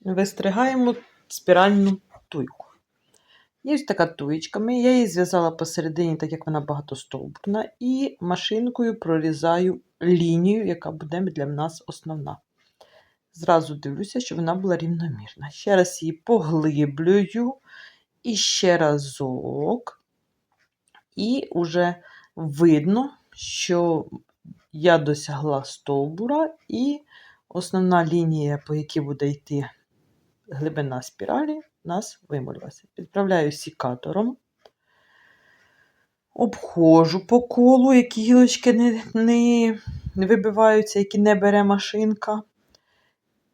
вистригаємо спіральну туйку. Є ось така туєчка. Я її зв'язала посередині, так як вона багатостовбурна, і машинкою прорізаю лінію, яка буде для нас основна. Зразу дивлюся, щоб вона була рівномірна. Ще раз її поглиблюю і ще разок. І вже видно, що я досягла стовбура, і основна лінія, по якій буде йти глибина спіралі, у нас вималювалася. Підправляю сікатором, обходжу по колу, які гілочки не, не, вибиваються, які не бере машинка.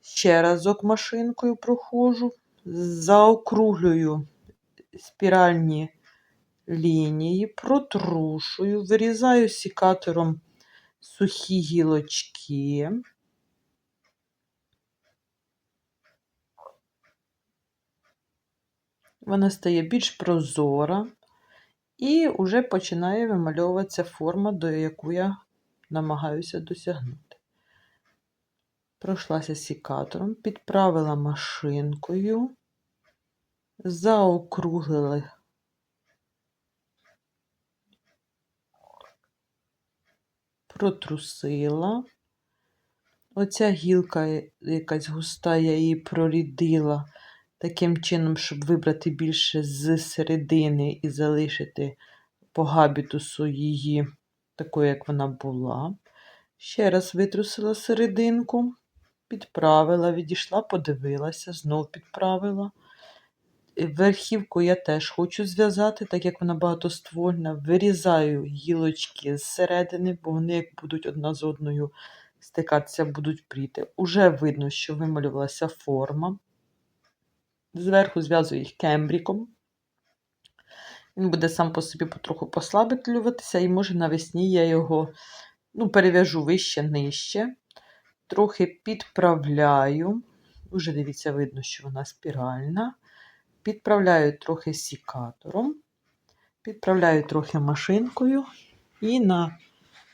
Ще разок машинкою проходжу, заокруглюю спіральні лінії, протрушую, вирізаю сікатором сухі гілочки. Вона стає більш прозора і вже починає вимальовуватися форма, до яку я намагаюся досягнути. Пройшлася сікатором, підправила машинкою, заокруглила протрусила. Оця гілка якась густа, я її прорідила таким чином, щоб вибрати більше з середини і залишити по габітусу її такою, як вона була. Ще раз витрусила серединку, підправила, відійшла, подивилася, знов підправила. Верхівку я теж хочу зв'язати, так як вона багатоствольна. Вирізаю гілочки зсередини, бо вони, як будуть одна з одною стикатися, будуть пріти. Уже видно, що вималювалася форма. Зверху зв'язую їх кембріком. Він буде сам по собі потроху послаблюватися, і може навесні я його ну, перев'яжу вище, нижче. Трохи підправляю. Уже дивіться, видно, що вона спіральна. Підправляю трохи сікатором, підправляю трохи машинкою і на,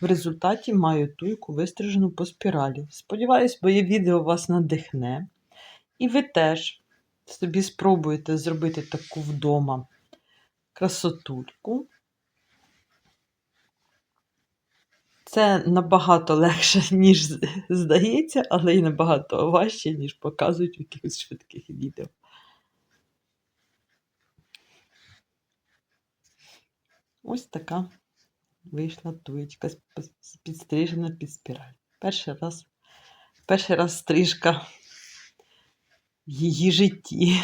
в результаті маю туйку вистрижену по спіралі. Сподіваюсь, моє відео вас надихне. І ви теж собі спробуєте зробити таку вдома красотульку. Це набагато легше, ніж здається, але й набагато важче, ніж показують в якихось швидких відео. Ось така вийшла туєчка підстрижена під спіраль. Перший раз, перший раз стрижка в її житті.